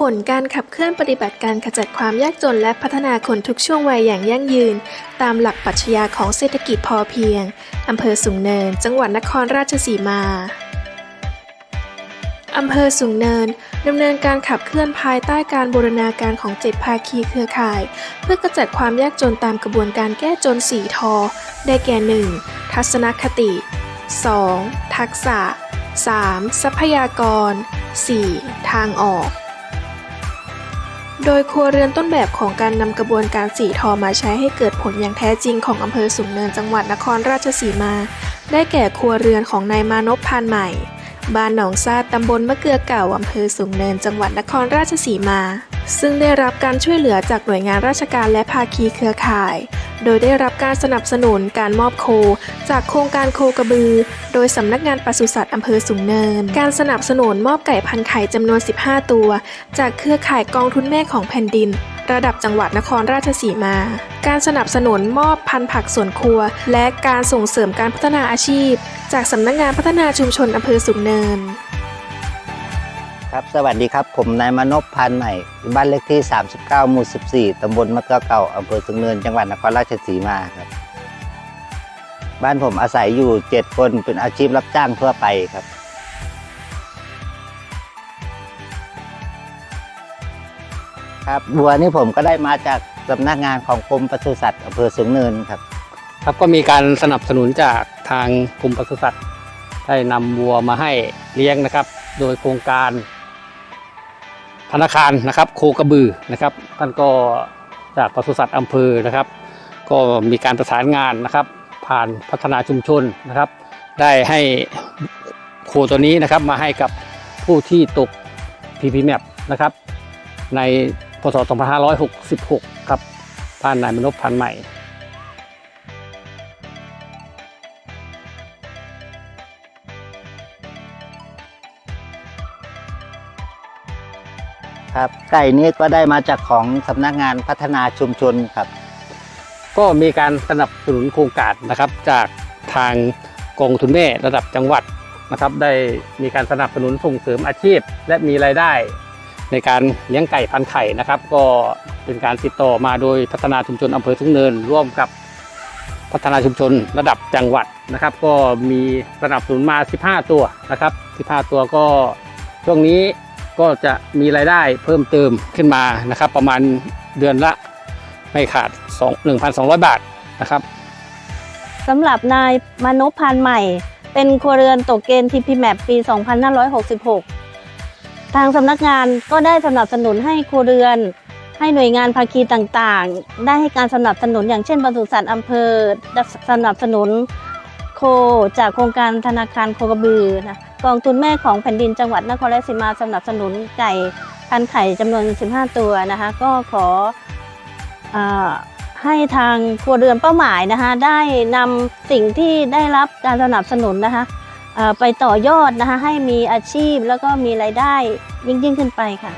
ผลการขับเคลื่อนปฏิบัติการขจัดความยากจนและพัฒนาคนทุกช่วงวัยอย่างยั่งยืน ตามหลักปรัชญาของเศรษฐกิจพอเพียง อำเภอสูงเนิน จังหวัดนครราชสีมา อำเภอสูงเนินดำเนินการขับเคลื่อนภายใต้การบูรณาการของเจ็ดภาคีเครือข่าย เพื่อกระจัดความยากจนตามกระบวนการแก้จนสีทอ ได้แก่ 1. ทัศนคติ 2. ทักษะ 3. ทรัพยากร 4. ทางออก โดยครัวเรือนต้นแบบของการนำกระบวนการสีทอมาใช้ให้เกิดผลอย่างแท้จริงของอำเภอสูงเนินจังหวัดนครราชสีมา ได้แก่ครัวเรือนของนายมานพพานใหม่ บ้านหนองซาดตำบลมะเกลือเก่าอำเภอสูงเนินจังหวัดนครราชสีมา ซึ่งได้รับการช่วยเหลือจากหน่วยงานราชการและภาคีเครือข่าย โดยได้รับการสนับสนุนการมอบโค จากโครงการโคกระบือ โดยสำนักงานปศุสัตว์อำเภอสูงเนิน การสนับสนุนมอบไก่พันไข่จำนวน 15 ตัว จากเครือข่ายกองทุนแม่ของแผ่นดิน ระดับจังหวัดนครราชสีมา การสนับสนุนมอบพันธุ์ผักสวนครัว และการส่งเสริมการพัฒนาอาชีพ จากสำนักงานพัฒนาชุมชนอำเภอสูงเนิน ครับสวัสดีครับ ผมนายมนพพันใหม่บ้านเลขที่ 39 หมู่ 14 ตำบลมะเกลือเก่าอำเภอสูงเนิน จังหวัดนครราชสีมาครับ บ้านผมอาศัยอยู่ 7 คนเป็นอาชีพรับจ้างทั่วไปครับ ครับบัวนี่ผมก็ได้มาจากสำนักงานของกรมปศุสัตว์อำเภอสูงเนินครับ ครับก็มีการสนับสนุนจากทางกรมปศุสัตว์ได้นำวัวมาให้เลี้ยงนะครับ โดยโครงการ ธนาคารนะครับ โคกระบือนะครับ ท่านก็จากปศุสัตว์อำเภอนะครับ ก็มีการประสานงานนะครับ ผ่านพัฒนาชุมชนนะครับ ได้ให้โคตัวนี้นะครับมาให้กับผู้ที่ตก PP Map นะครับในพศ 2566 ครับบ้านนายมนพพันธ์ใหม่ ครับไก่นี้ก็ได้มาจากของสำนักงานพัฒนาชุมชนครับ ก็มีการสนับสนุนโครงการนะครับ จากทางกองทุนแม่ระดับจังหวัดนะครับ ได้มีการสนับสนุนส่งเสริมอาชีพ และมีรายได้ ในการเลี้ยงไก่พันไข่นะครับ ก็เป็นการติดต่อมาโดยพัฒนาชุมชนอำเภอทุ่งเนิน ร่วมกับพัฒนาชุมชนระดับจังหวัดนะครับ ก็มีสนับสนุนมา 15 ตัวนะครับ 15 ตัวก็ช่วงนี้ ก็จะมีรายได้เพิ่มเติมขึ้นมานะครับ ประมาณเดือนละไม่ขาด2 1,200 บาทนะครับสำหรับนายมนพพันธ์ใหม่ เป็นครัวเรือนตกเกณฑ์ทีพีแมปปี 2566 ทางสำนักงานก็ได้สนับสนุนให้ครัวเรือน ให้หน่วยงานภาคีต่างๆ ได้ให้การสนับสนุนอย่างเช่นปศุสัตว์อำเภอสนับสนุนโคจากโครงการธนาคารโคกระบือนะ กองทุนแม่ของแผ่นดินจังหวัดนครราชสีมาสนับสนุนไก่พันไข่จำนวน 15 ตัวนะคะ ก็ขออให้ทางครัวเรือนเป้าหมายนะคะได้นำสิ่งที่ได้รับการสนับสนุนนะคะไปต่อยอดนะคะให้มีอาชีพแล้วก็มีรายได้ยิ่งยิ่งขึ้นไปค่ะ